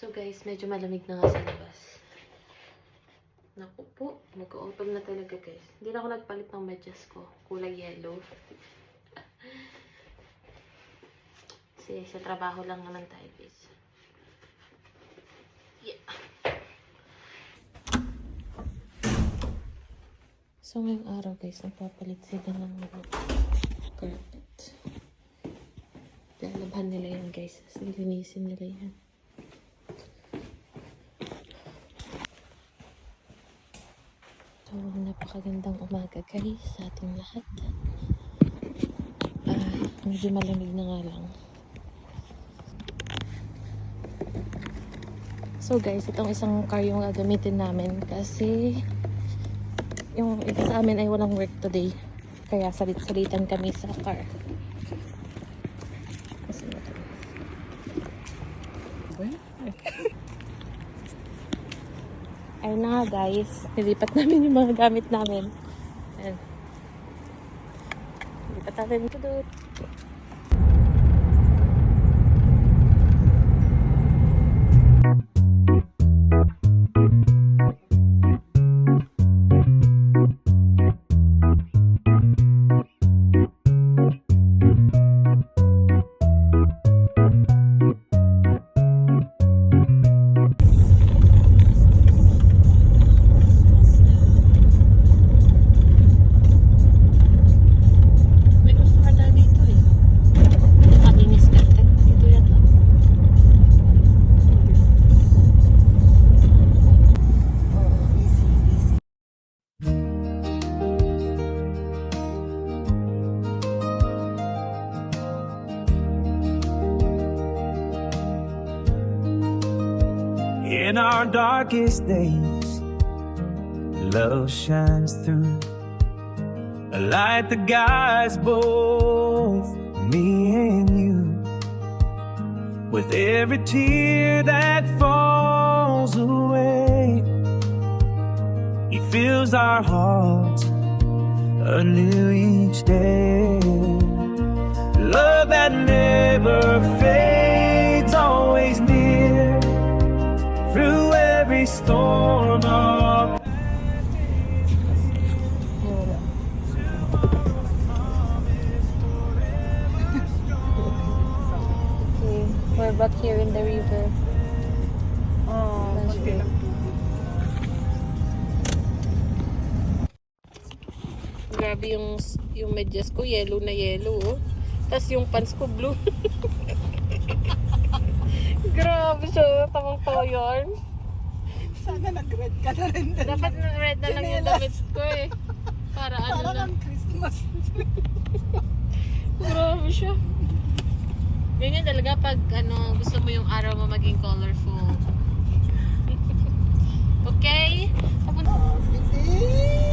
So guys, medyo malamig na nga sa labas. Naku po, mag-autumn na talaga guys. Hindi na ako nagpalit ng medyas ko. Kulay yellow. Kasi sa trabaho lang naman tayo guys. Yeah. So ngayong araw guys, nagpapalit sila ng carpet. Lalabhan nila yan guys. Lilinisin nila yan. So, napakagandang umaga guys sa ating lahat. Ah, medyo malamig na nga lang. So guys, itong isang car yung gagamitin namin kasi yung iba sa amin ay walang work today. Kaya salit-salitan kami sa car. Kasi ito. Ayun na guys, nilipat namin yung mga gamit namin. Ayan. Nilipat namin ito In our darkest days, love shines through. A light that guides both me and you. With every tear that falls away, He fills our hearts anew each day. Love that never storm of Okay, we're back here in the river. Oh, okay. Grabe yung yung medyas ko, yellow na yellow, oh. Tapos yung pants ko, blue. Grabe siya, tamang tawa yun. Sana nag-red ka na rin. din. Dapat ng red na lang yung Chinelas. damit ko eh. Para ano Para na. ng Christmas. Grabe siya. Ganyan talaga pag ano, gusto mo yung araw mo maging colorful. Okay? Papunta. Ang bilis.